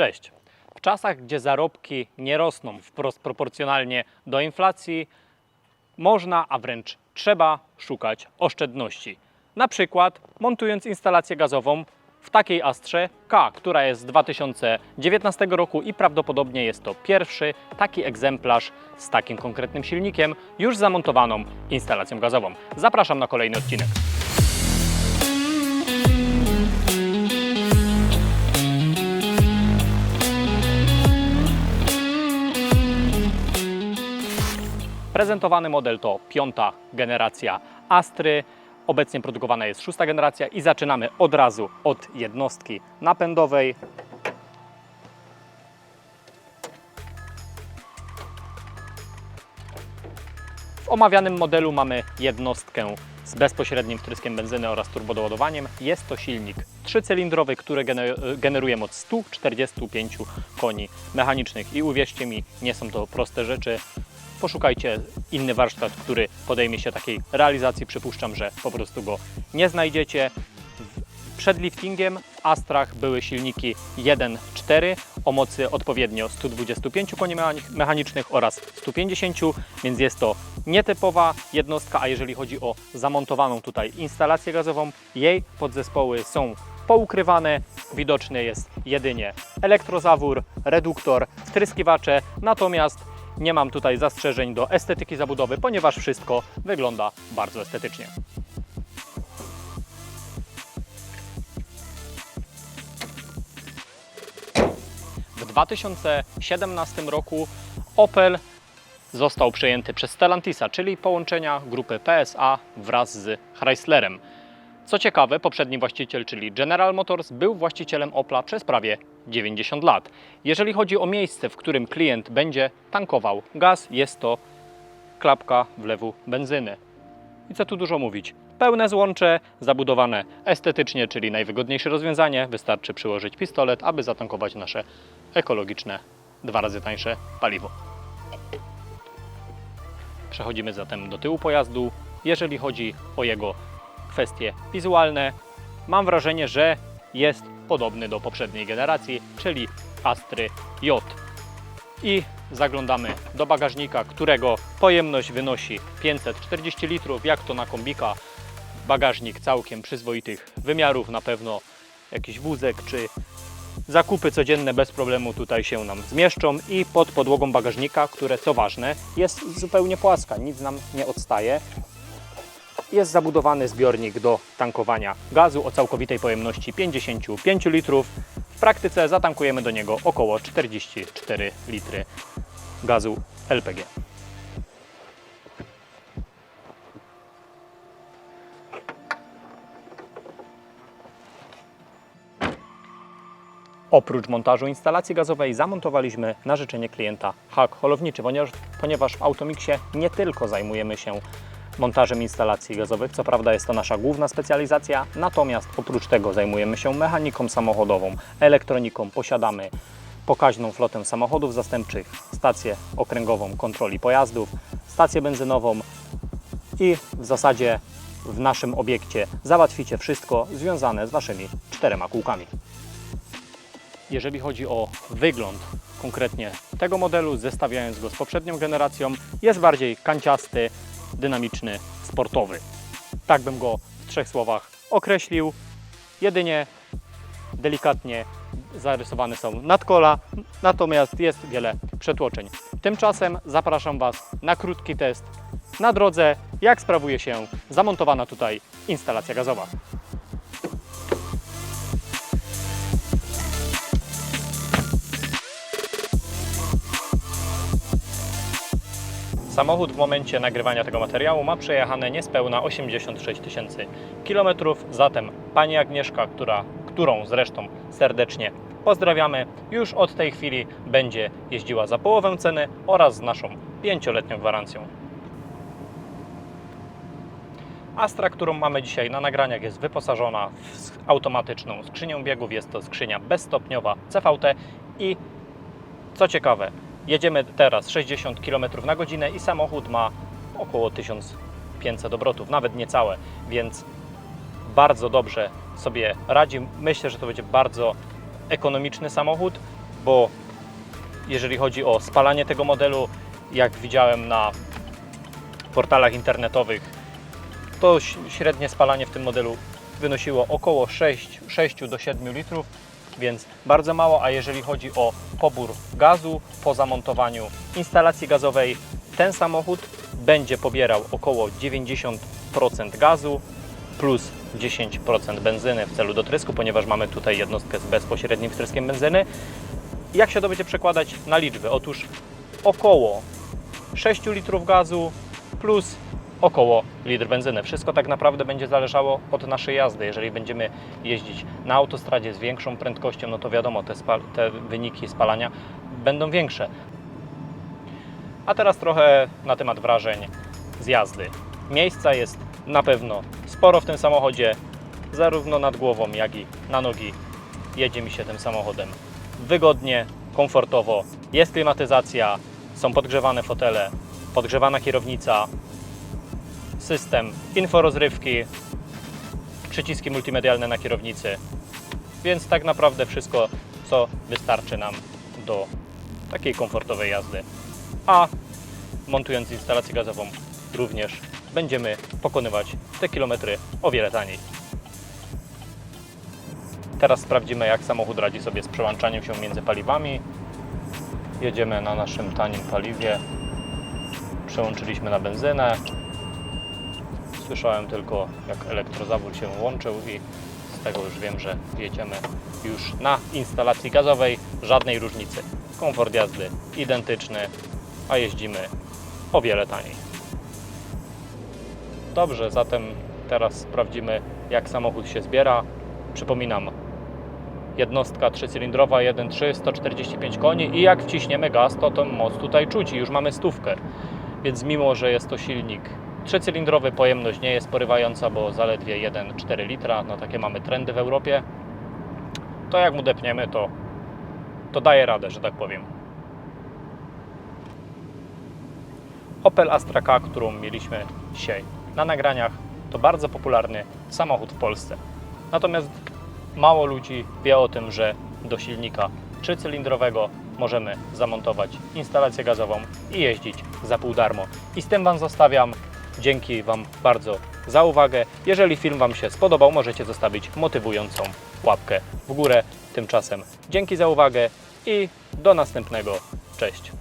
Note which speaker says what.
Speaker 1: Cześć. W czasach, gdzie zarobki nie rosną wprost proporcjonalnie do inflacji, można, a wręcz trzeba szukać oszczędności. Na przykład montując instalację gazową w takiej Astrze K, która jest z 2019 roku i prawdopodobnie jest to pierwszy taki egzemplarz z takim konkretnym silnikiem już zamontowaną instalacją gazową. Zapraszam na kolejny odcinek. Prezentowany model to piąta generacja Astry. Obecnie produkowana jest szósta generacja i zaczynamy od razu od jednostki napędowej. W omawianym modelu mamy jednostkę z bezpośrednim wtryskiem benzyny oraz turbodoładowaniem. Jest to silnik trzycylindrowy, który gene- generuje moc 145 koni mechanicznych i uwierzcie mi, nie są to proste rzeczy. Poszukajcie inny warsztat, który podejmie się takiej realizacji. Przypuszczam, że po prostu go nie znajdziecie. Przed liftingiem w Astrach były silniki 1.4 o mocy odpowiednio 125 koni mechani- mechanicznych oraz 150, więc jest to nietypowa jednostka, a jeżeli chodzi o zamontowaną tutaj instalację gazową, jej podzespoły są poukrywane, widoczny jest jedynie elektrozawór, reduktor, wtryskiwacze, natomiast nie mam tutaj zastrzeżeń do estetyki zabudowy, ponieważ wszystko wygląda bardzo estetycznie. W 2017 roku Opel został przejęty przez Stellantisa, czyli połączenia grupy PSA wraz z Chryslerem. Co ciekawe, poprzedni właściciel, czyli General Motors, był właścicielem Opla przez prawie 90 lat. Jeżeli chodzi o miejsce, w którym klient będzie tankował gaz, jest to klapka wlewu benzyny. I co tu dużo mówić? Pełne złącze, zabudowane estetycznie, czyli najwygodniejsze rozwiązanie. Wystarczy przyłożyć pistolet, aby zatankować nasze ekologiczne, dwa razy tańsze paliwo. Przechodzimy zatem do tyłu pojazdu. Jeżeli chodzi o jego kwestie wizualne, mam wrażenie, że jest podobny do poprzedniej generacji, czyli Astry J. I zaglądamy do bagażnika, którego pojemność wynosi 540 litrów, jak to na kombika. Bagażnik całkiem przyzwoitych wymiarów, na pewno jakiś wózek czy zakupy codzienne bez problemu tutaj się nam zmieszczą i pod podłogą bagażnika, które co ważne jest zupełnie płaska, nic nam nie odstaje. Jest zabudowany zbiornik do tankowania gazu o całkowitej pojemności 55 litrów. W praktyce zatankujemy do niego około 44 litry gazu LPG. Oprócz montażu instalacji gazowej zamontowaliśmy na życzenie klienta hak holowniczy, ponieważ, ponieważ w Automixie nie tylko zajmujemy się montażem instalacji gazowych, co prawda jest to nasza główna specjalizacja, natomiast oprócz tego zajmujemy się mechaniką samochodową, elektroniką, posiadamy pokaźną flotę samochodów zastępczych, stację okręgową kontroli pojazdów, stację benzynową i w zasadzie w naszym obiekcie załatwicie wszystko związane z Waszymi czterema kółkami. Jeżeli chodzi o wygląd konkretnie tego modelu, zestawiając go z poprzednią generacją, jest bardziej kanciasty, dynamiczny, sportowy. Tak bym go w trzech słowach określił. Jedynie delikatnie zarysowane są nadkola, natomiast jest wiele przetłoczeń. Tymczasem zapraszam Was na krótki test na drodze, jak sprawuje się zamontowana tutaj instalacja gazowa. Samochód w momencie nagrywania tego materiału ma przejechane niespełna 86 tysięcy kilometrów. Zatem pani Agnieszka, która, którą zresztą serdecznie pozdrawiamy, już od tej chwili będzie jeździła za połowę ceny oraz z naszą pięcioletnią gwarancją. Astra, którą mamy dzisiaj na nagraniach, jest wyposażona w automatyczną skrzynię biegów. Jest to skrzynia bezstopniowa CVT i co ciekawe, jedziemy teraz 60 km na godzinę i samochód ma około 1500 obrotów, nawet niecałe, więc bardzo dobrze sobie radzi. Myślę, że to będzie bardzo ekonomiczny samochód bo jeżeli chodzi o spalanie tego modelu, jak widziałem na portalach internetowych, to średnie spalanie w tym modelu wynosiło około 6, 6 do 7 litrów, więc bardzo mało, a jeżeli chodzi o pobór gazu po zamontowaniu instalacji gazowej, ten samochód będzie pobierał około 90% gazu plus 10% benzyny w celu dotrysku, ponieważ mamy tutaj jednostkę z bezpośrednim wtryskiem benzyny. Jak się to będzie przekładać na liczby? Otóż około 6 litrów gazu plus około litr benzyny. Wszystko tak naprawdę będzie zależało od naszej jazdy. Jeżeli będziemy jeździć na autostradzie z większą prędkością, no to wiadomo, te, te wyniki spalania będą większe. A teraz trochę na temat wrażeń z jazdy. Miejsca jest na pewno sporo w tym samochodzie, zarówno nad głową, jak i na nogi. Jedzie mi się tym samochodem wygodnie, komfortowo. Jest klimatyzacja, są podgrzewane fotele, podgrzewana kierownica, system inforozrywki, przyciski multimedialne na kierownicy. Więc tak naprawdę wszystko, co wystarczy nam do takiej komfortowej jazdy. A montując instalację gazową również będziemy pokonywać te kilometry o wiele taniej. Teraz sprawdzimy, jak samochód radzi sobie z przełączaniem się między paliwami. Jedziemy na naszym tanim paliwie. Przełączyliśmy na benzynę. Słyszałem tylko, jak elektrozawór się łączył i z tego już wiem, że jedziemy już na instalacji gazowej. Żadnej różnicy. Komfort jazdy identyczny, a jeździmy o wiele taniej. Dobrze, zatem teraz sprawdzimy, jak samochód się zbiera. Przypominam, jednostka trzycylindrowa 1.3, 145 koni i jak wciśniemy gaz, to ten moc tutaj czuć i już mamy stówkę. Więc mimo, że jest to silnik trzycylindrowy, pojemność nie jest porywająca, bo zaledwie 1,4 litra, no takie mamy trendy w Europie, to jak mu depniemy, to, to daje radę, że tak powiem. Opel Astra K, którą mieliśmy dzisiaj na nagraniach, to bardzo popularny samochód w Polsce. Natomiast mało ludzi wie o tym, że do silnika trzycylindrowego możemy zamontować instalację gazową i jeździć za pół darmo. I z tym Wam zostawiam. Dzięki Wam bardzo za uwagę. Jeżeli film Wam się spodobał, możecie zostawić motywującą łapkę w górę. Tymczasem dzięki za uwagę i do następnego. Cześć.